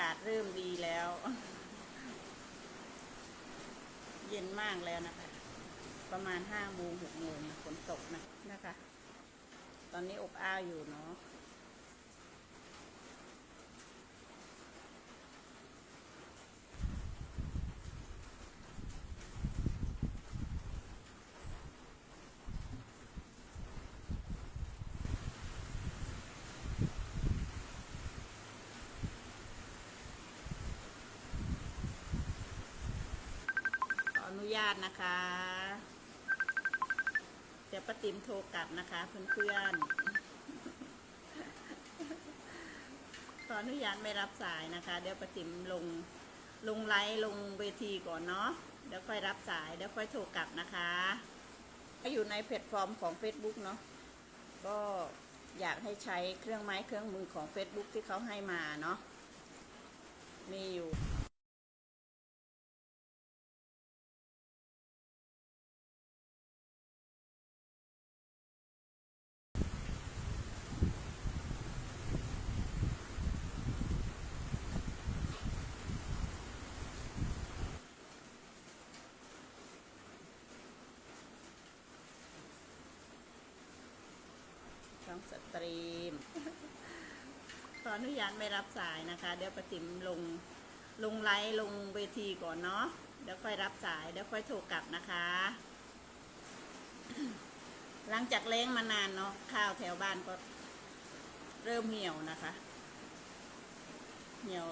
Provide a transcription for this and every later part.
ากาศเริ่มดีแล้ว เย็นมากแล้วนะคะ ประมาณห้าโมงหกโมงฝนตกนะนะคะ ตอนนี้อบอ้าวอยู่เนาะาตนะคะ เดี๋ยวป้าติ๋มโทรกลับนะคะเพื่อนๆ ขออนุญาตไม่รับสายนะคะ เดี๋ยวป้าติ๋มลงลงไลฟ์ลงเวทีก่อนเนาะ เดี๋ยวค่อยรับสาย เดี๋ยวค่อยโทรกลับนะคะก็อยู่ในแพลตฟอร์มของ Facebook เนาะ ก็อยากให้ใช้เครื่องไม้เครื่องมือของ Facebook ที่เขาให้มาเนาะ มีอยู่ ตรีม ขออนุญาตไม่รับสายนะคะ เดี๋ยวประติมลงลงไลฟ์ลงเวทีก่อนเนาะเดี๋ยวค่อยรับสายเดี๋ยวค่อยโทรกลับนะคะ หลังจากเล้งมานานเนาะข้าวแถวบ้านก็เริ่มเหี่ยวนะคะ เหี่ยว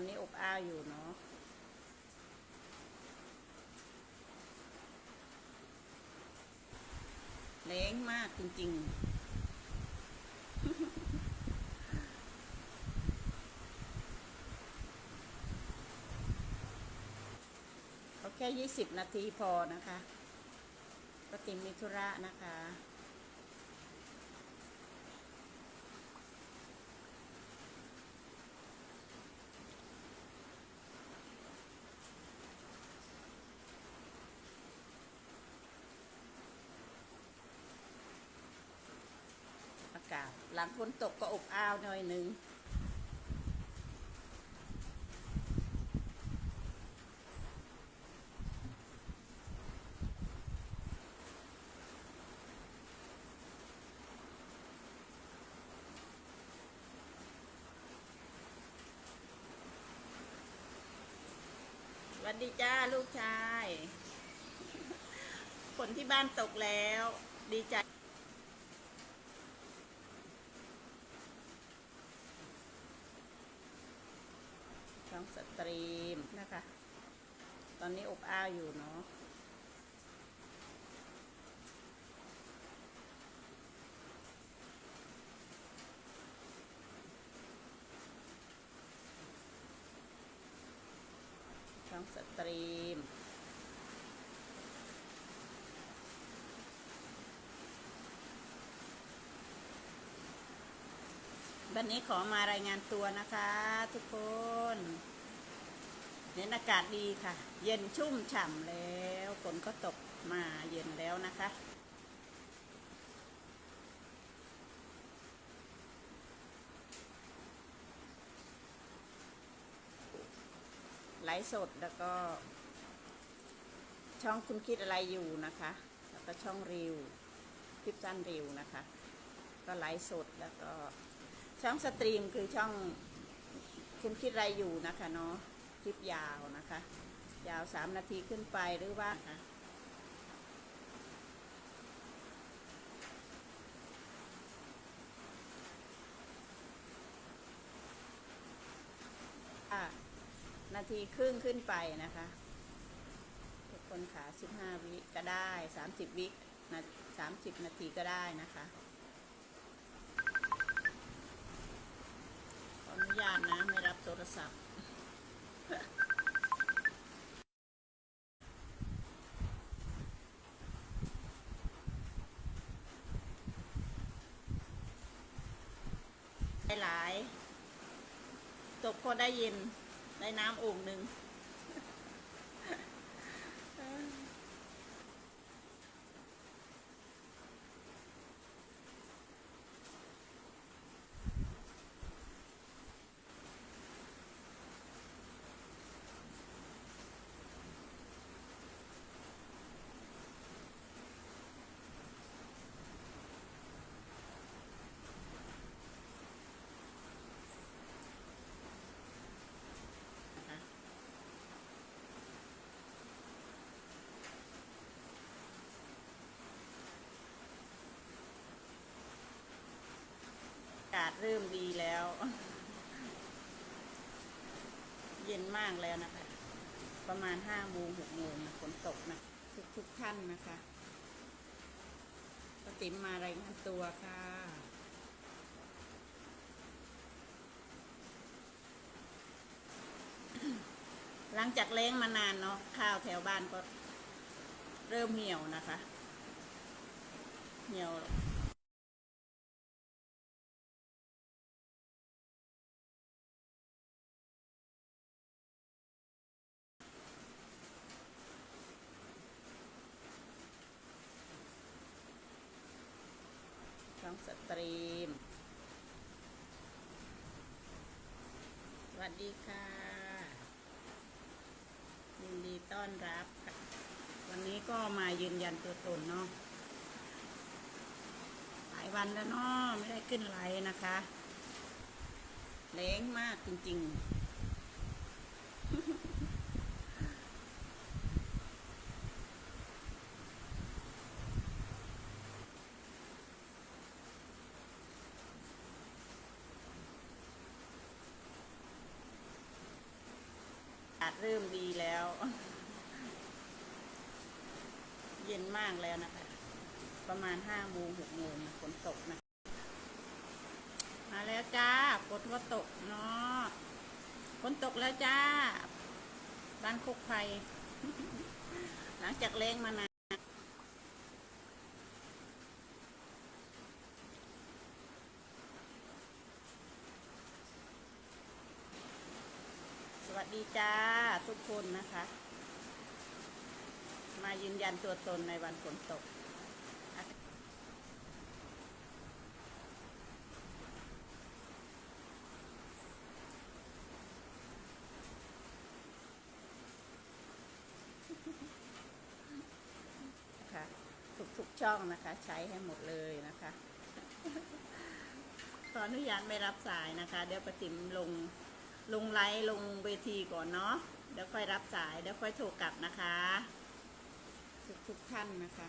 อนนี้อบอ้าวอยู่เนาะเล้งมากจริงๆเอาแค่ยี่สิบนาทีพอนะคะปติมมิธุระนะคะ หลังฝนตกก็อบอ้าวหน่อยหนึงวัสดีจ้าลูกชาย ฝนที่บ้านตกแล้ว ดีใจ ช่องสตรีมนะ คะตอนนี้อบอ้าวอยู่เนาะช่องสตรีมวันนี้ขอมารายงานตัวนะคะทุกคน เน้นอากาศดีค่ะ เย็นชุ่มฉ่ำแล้วฝนก็ตกมาเย็นแล้วนะคะ ไลฟ์สดแล้วก็ ช่องคุณคิดอะไรอยู่นะคะ แล้วก็ช่องริวคลิปสั้นริวนะคะ ก็ไลฟ์สดแล้วก็ช่องสตรีมคือช่องคุณคิดอะไรอยู่นะคะเนาะ คลิปยาวนะคะ ยาวสามนาทีขึ้นไปหรือว่าค่ะอะนาทีครึ่งขึ้นไปนะคะ ทุกคนขาสิบห้าวิก็ได้สามสิบวินะสามสิบนาทีก็ได้นะคะขออนุญาตนะ ไม่รับโทรศัพท์ ตกพอได้เย็นได้น้ำโอ่งหนึ่งาศเริ่มดีแล้ว เย็นมากแล้วนะคะ ประมาณห้าโมงหกโมงนะฝนตกนะ ทุกทุกท่านนะคะป้าติ๋มมารายงานตัวค่ะหลังจากเล้งมานานเนาะข้าวแถวบ้านก็เริ่มเหี่ยวนะคะ เหี่ยว ช่องสตรีม สวัสดีค่ะ ยินดีต้อนรับค่ะ วันนี้ก็มายืนยันตัวตนเนาะ หลายวันแล้วเนาะไม่ได้ขึ้นไลน์นะคะเล้งมากจริง ๆ เริ่มดีแล้ว เย็นมากแล้วนะคะ ประมาณห้าโมงหกโมงฝนตกนะ มาแล้วจ้าฝนก็ตกเนาะฝนตกแล้วจ้า บ้านโคกไฟหลังจากแรงมานานสวัส ดีจ้าทุกคนนะคะ มายืนยันตัวตนในวันฝนตก ค่ะทุกๆช่องนะคะ ใช้ให้หมดเลยนะคะ ขออนุญาตไม่รับสายนะคะ เดี๋ยวประติมลง ลงไลฟ์ลงเวทีก่อนเนาะเดี๋ยวค่อยรับสายเดี๋ยวค่อยโทรกลับนะคะ ทุกๆท่านนะคะ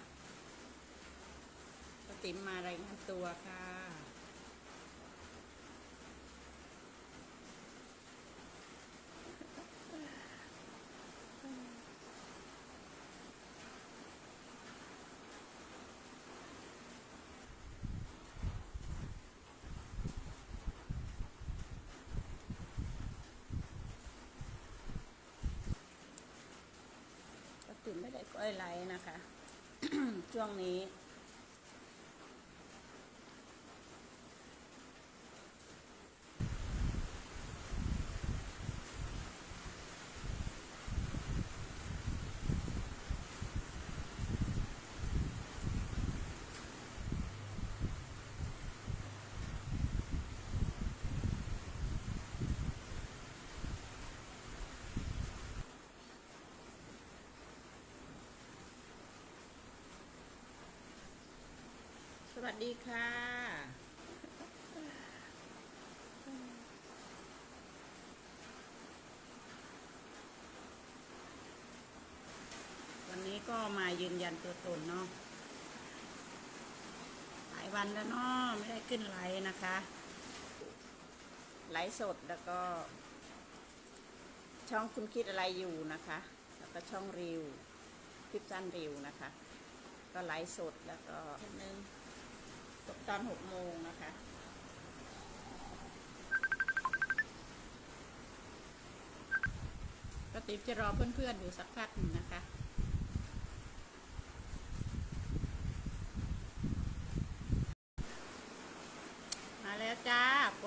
ปติมมารายงานตัวค่ะ ก็ตื่นไม่ได้ก้อยไลฟ์นะคะ ช่วงนี้ วัสดีค่ะ วันนี้ก็มายืนยันตัวตนเนาะหลายวันแล้วเนาะไม่ได้ขึ้นไลฟ์นะคะ ไลฟ์สดแล้วก็ ช่องคุณคิดอะไรอยู่นะคะ แล้วก็ช่องริวคลิปสั้นริวนะคะ ก็ไลฟ์สดแล้วก็นึง ตอนหกโมงนะคะ ก็ติบจะรอเพื่อนๆอยู่สักพักหนึ่งนะคะ